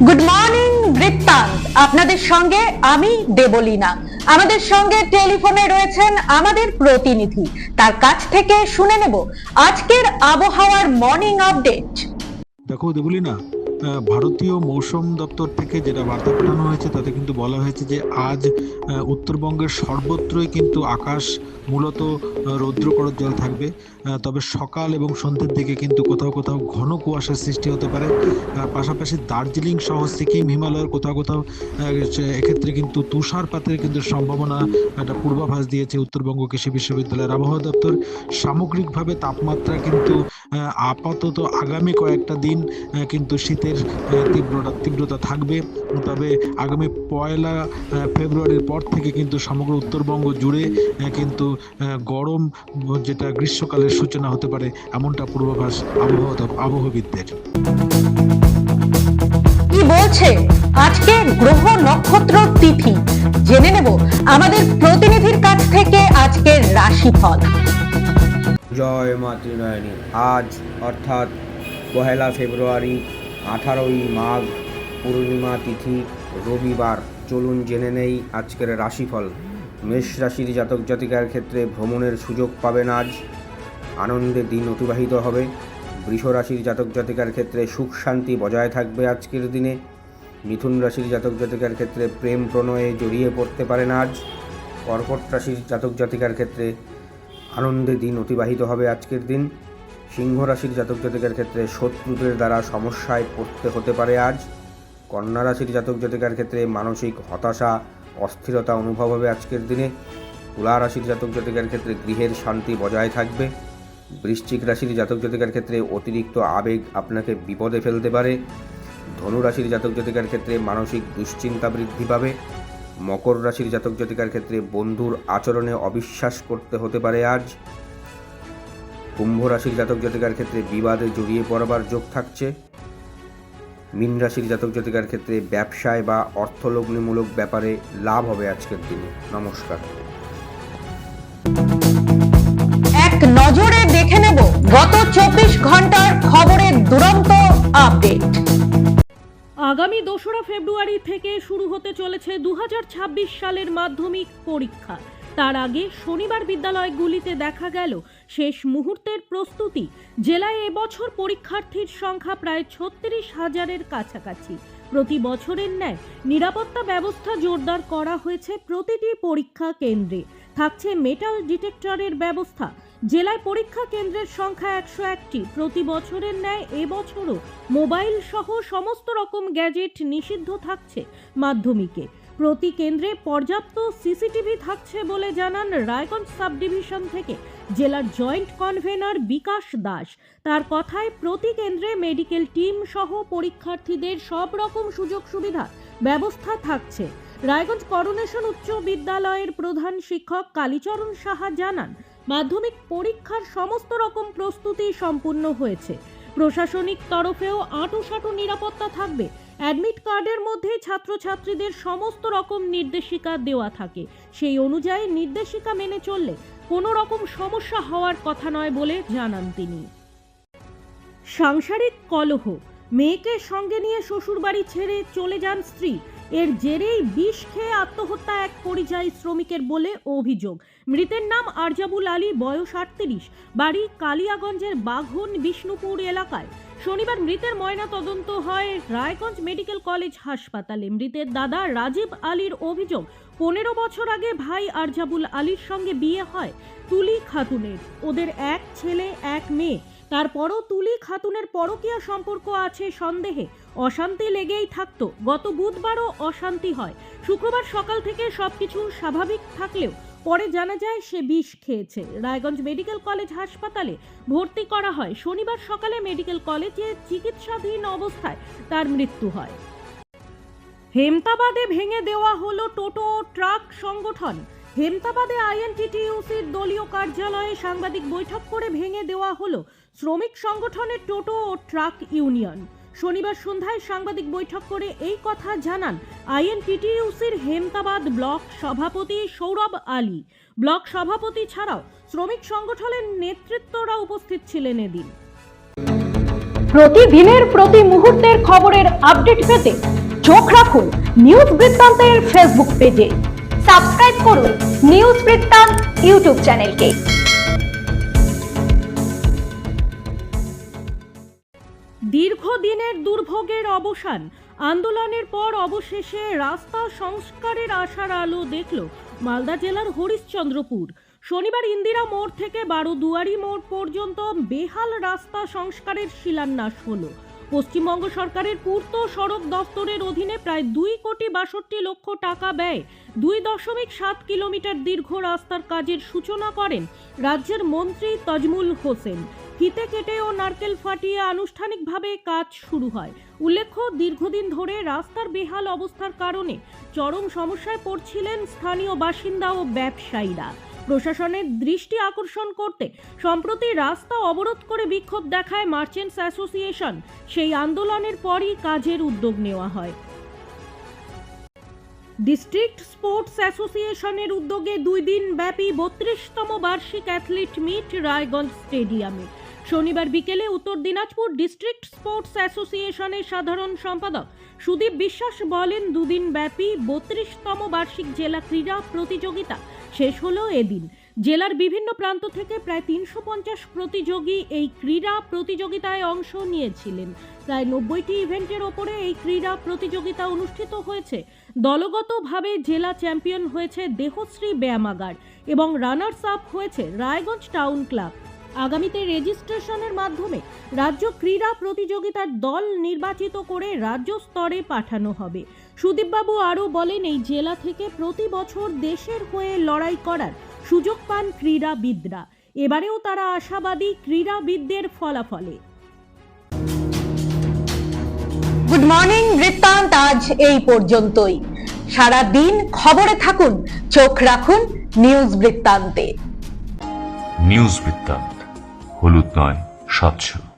Good morning বৃত্তান্ত আপনাদের সঙ্গে আমি দেবলীনা। আমাদের সঙ্গে টেলিফোনে রয়েছেন আমাদের প্রতিনিধি। তার কাছ থেকে শুনে নেব আজকের আবহাওয়ার মর্নিং আপডেট দেখো দেবলি না আহ, ভারতীয় মৌসুম দপ্তর থেকে যেটা বার্তা পাঠানো হয়েছে তাতে কিন্তু বলা হয়েছে যে আজ উত্তরবঙ্গের সর্বত্রই কিন্তু আকাশ মূলত আহ, রৌদ্র জল থাকবে। তবে সকাল এবং সন্ধ্যের দিকে কিন্তু কোথাও কোথাও ঘন কুয়াশার সৃষ্টি হতে পারে। পাশাপাশি দার্জিলিং সহ সিকিম হিমালয়ের কোথাও কোথাও এক্ষেত্রে কিন্তু তুষারপাতের কিন্তু সম্ভাবনা একটা পূর্বাভাস দিয়েছে উত্তরবঙ্গ কৃষি বিশ্ববিদ্যালয়ের আবহাওয়া দপ্তর। সামগ্রিকভাবে তাপমাত্রা কিন্তু আপাতত আগামী কয়েকটা দিন কিন্তু শীতের আহ, তীব্রতা তীব্রতা থাকবে। তবে আগামী পয়লা ফেব্রুয়ারির পর থেকে কিন্তু সমগ্র উত্তরবঙ্গ জুড়ে কিন্তু গরম যেটা গ্রীষ্মকালের সূচনা হতে পারে এমনটা পূর্বাভাস আবহাওয়া আবহাওয়াবিদদের। কি বলছে? আজকে গ্রহ নক্ষত্র তিথি। জেনে নেব আমাদের প্রতিনিধির কাছ থেকে আজকের রাশিফল। জয় মাতৃনয়নী আজ অর্থাৎ পহেলা ফেব্রুয়ারি আঠারোই মাঘ, পূর্ণিমা তিথি, রবিবার। চলুন জেনে নেই আজকের রাশিফল। মেষ রাশির জাতক জাতিকার ক্ষেত্রে ভ্রমণের সুযোগ পাবেন আজ। আনন্দে দিন অতিবাহিত হবে। বৃষ রাশির জাতক জাতিকার ক্ষেত্রে সুখ শান্তি বজায় থাকবে আজকের দিনে। মিথুন রাশির জাতক জাতিকার ক্ষেত্রে প্রেম প্রণয়ে জড়িয়ে পড়তে পারেন আজ। কর্কট রাশির জাতক জাতিকার ক্ষেত্রে আনন্দে দিন অতিবাহিত হবে আজকের দিন। সিংহ রাশির জাতক জাতিকার ক্ষেত্রে শত্রুদের দ্বারা সমস্যায় পড়তে হতে পারে আজ। কন্যা রাশির জাতক জাতিকার ক্ষেত্রে মানসিক হতাশা, অস্থিরতা অনুভব হবে আজকের দিনে। তুলা রাশির জাতক জাতিকার ক্ষেত্রে গৃহের শান্তি বজায় থাকবে। বৃশ্চিক রাশির জাতক জাতিকার ক্ষেত্রে অতিরিক্ত আবেগ আপনাকে বিপদে ফেলতে পারে। ধনু রাশির জাতক জাতিকার ক্ষেত্রে মানসিক দুশ্চিন্তা বৃদ্ধি পাবে। মকর রাশির জাতক জাতিকার ক্ষেত্রে বন্ধুর আচরণে অবিশ্বাস করতে হতে পারে আজ। কুম্ভ রাশির জাতক জাতিকার ক্ষেত্রে বিবাদে জড়িয়ে পড়বার যোগ থাকছে। মীন রাশির জাতক জাতিকার ক্ষেত্রে ব্যবসায় বা অর্থলগ্নিমূলক ব্যাপারে লাভ হবে আজকের দিনে। নমস্কার। এক নজরে দেখে নেব গত চব্বিশ ঘণ্টার খবরের দুরন্ত আপডেট। আগামী দোসরা ফেব্রুয়ারি থেকে শুরু হতে চলেছে দু হাজার ছাব্বিশ সালের মাধ্যমিক পরীক্ষা। তার আগে শনিবার বিদ্যালয়গুলিতে দেখা গেল শেষ মুহূর্তের প্রস্তুতি। জেলায় এবছর পরীক্ষার্থীর সংখ্যা প্রায় ছত্রিশ হাজারের কাছাকাছি। প্রতি বছরের ন্যায় নিরাপত্তা ব্যবস্থা জোরদার করা হয়েছে প্রতিটি পরীক্ষা কেন্দ্রে। থাকছে মেটাল ডিটেক্টরের ব্যবস্থা। জেলায় পরীক্ষা কেন্দ্রের সংখ্যা একশো একটি। প্রতি বছরের ন্যায় এবছরও মোবাইল সহ সমস্ত রকম গ্যাজেট নিষিদ্ধ থাকছে মাধ্যমিকে। প্রতি কেন্দ্রে পর্যাপ্ত সিসিটিভি থাকছে বলে জানান রায়গঞ্জ সাব ডিভিশন থেকে জেলার জয়েন্ট কনভেনর বিকাশ দাস। তার কথায় প্রতি কেন্দ্রে মেডিকেল টিম সহ পরীক্ষার্থীদের সব রকম সুযোগ সুবিধা ব্যবস্থা থাকছে। রায়গঞ্জ করোনেশন উচ্চ বিদ্যালয়ের প্রধান শিক্ষক কালীচরণ সাহা জানান, মাধ্যমিক পরীক্ষার সমস্ত রকম প্রস্তুতি সম্পূর্ণ হয়েছে। প্রশাসনিক তরফেও আঁটুসাঁটু নিরাপত্তা থাকবে অ্যাডমিট কার্ডের মধ্যে ছাত্রছাত্রীদের সমস্ত রকম নির্দেশিকা দেওয়া থাকে। সেই অনুযায়ী নির্দেশিকা মেনে চললে কোনো রকম সমস্যা হওয়ার কথা নয় বলে জানান তিনি। সাংসারিক কলহ, মেয়েকে সঙ্গে নিয়ে শ্বশুরবাড়ি ছেড়ে চলে যান স্ত্রী। এর জেরেই বিষ খেয়ে আত্মহত্যা এক পরিযায়ী শ্রমিকের বলে অভিযোগ। মৃতের নাম আরজাবুল আলী, বয়স আটত্রিশ, বাড়ি কালিয়াগঞ্জের বাঘন, বিষ্ণুপুর এলাকায়। শনিবার মৃতের ময়না তদন্ত হয় রায়গঞ্জ মেডিকেল কলেজ হাসপাতালে। মৃতের দাদা রাজীব আলীর অভিযোগ, পনেরো বছর আগে ভাই আরজাবুল আলীর সঙ্গে বিয়ে হয় তুলি খাতুনের। ওদের এক ছেলে, এক মেয়ে। তারপরও তুলি খাতুনের পরকীয়া সম্পর্ক আছে সন্দেহে। অশান্তি লেগেই থাকতো। গত বুধবারও অশান্তি হয়। শুক্রবার সকাল থেকে সবকিছু স্বাভাবিক থাকলেও পরে জানা যায় সে বিষ খেয়েছে। রায়গঞ্জ মেডিকেল কলেজ হাসপাতালে ভর্তি করা হয়। শনিবার সকালে মেডিকেল কলেজে চিকিৎসাধীন অবস্থায় তার মৃত্যু হয়। হেমতাবাদে ভেঙে দেওয়া হলো টোটো ট্রাক সংগঠন। হেমতাবাদে আইএনটিটিইউসির দলীয় কার্যালয়ে সাংবাদিক বৈঠক করে ভেঙে দেওয়া হলো শ্রমিক সংগঠনের টোটো ও ট্রাক ইউনিয়ন। শনিবার সন্ধ্যায় সাংবাদিক বৈঠক করে এই কথা জানান আইএনটিটিইউসির হেমতাবাদ ব্লক সভাপতি সৌরভ আলী। ব্লক সভাপতি ছাড়াও শ্রমিক সংগঠনের নেতৃত্বরা উপস্থিত ছিলেন এদিন। প্রতিদিনের প্রতি মুহূর্তের খবরের আপডেট পেতে চোখ রাখুন নিউজ বৃত্তান্তের ফেসবুক পেজে। সাবস্ক্রাইব করুন নিউজ বৃত্তান্ত ইউটিউব চ্যানেলকে। দীর্ঘদিনের দুর্ভোগের অবসান। আন্দোলনের পর অবশেষে রাস্তা সংস্কারের আশার আলো দেখল মালদা জেলার হরিশ্চন্দ্রপুর। শনিবার ইন্দিরা মোড় থেকে বারো দুয়ারি মোড় পর্যন্ত বেহাল রাস্তা সংস্কারের শিলান্যাস হলো। পশ্চিমবঙ্গ সরকারের পূর্ত সড়ক দফতরের অধীনে প্রায় দুই কোটি বাষট্টি লক্ষ টাকা ব্যয় দুই দশমিক সাত কিলোমিটার দীর্ঘ রাস্তার কাজের সূচনা করেন রাজ্যের মন্ত্রী তজমুল হোসেন। ফিতে কেটে ও নারকেল ফাটিয়ে আনুষ্ঠানিকভাবে কাজ শুরু হয়। উল্লেখ্য, দীর্ঘদিন ধরে রাস্তার বেহাল অবস্থার কারণে চরম সমস্যায় পড়ছিলেন স্থানীয় বাসিন্দা ও ব্যবসায়ীরা। প্রশাসনের দৃষ্টি আকর্ষণ করতে সম্প্রতি রাস্তা অবরোধ করে বিক্ষোভ দেখায় মার্চেন্টস অ্যাসোসিয়েশন। সেই আন্দোলনের পরই কাজের উদ্যোগ নেওয়া হয়। ডিস্ট্রিক্ট স্পোর্টস অ্যাসোসিয়েশনের উদ্যোগে দুই দিন ব্যাপী বত্রিশতম বার্ষিক অ্যাথলিট মিট রায়গঞ্জ স্টেডিয়ামে। শনিবার বিকেলে উত্তর দিনাজপুর ডিস্ট্রিক্ট স্পোর্টস অ্যাসোসিয়েশনের সাধারণ সম্পাদক সুদীপ বিশ্বাস বলেন, দুদিন ব্যাপী বত্রিশতম বার্ষিক জেলা ক্রীড়া প্রতিযোগিতা শেষ হলো এদিন। জেলার বিভিন্ন প্রান্ত থেকে প্রায় তিনশো পঞ্চাশ প্রতিযোগী এই ক্রীড়া প্রতিযোগিতায় অংশ নিয়েছিলেন। প্রায় নব্বইটি ইভেন্টের ওপরে এই ক্রীড়া প্রতিযোগিতা অনুষ্ঠিত হয়েছে। দলগতভাবে জেলা চ্যাম্পিয়ন হয়েছে দেহশ্রী ব্যায়ামাগার এবং রানার্স আপ হয়েছে রায়গঞ্জ টাউন ক্লাব। আগামীতে রেজিস্ট্রেশনের মাধ্যমে রাজ্য ক্রীড়া প্রতিযোগিতার দল নির্বাচিত করে রাজ্য স্তরে পাঠানো হবে। সুদীপবাবু আরও বলেন এই জেলা থেকে প্রতি বছর দেশের হয়ে লড়াই করার সুযোগ পান ক্রীড়াবিদরা। এবারেও তারা আশাবাদী ক্রীড়াবিদদের ফলাফলে। গুড মর্নিং বৃত্তান্ত। আজ এই পর্যন্তই। সারা দিন খবরে থাকুন চোখ রাখুন নিউজ বৃত্তান্তে। নিউজ বৃত্তান্ত। হলুদ নয় স্বচ্ছ।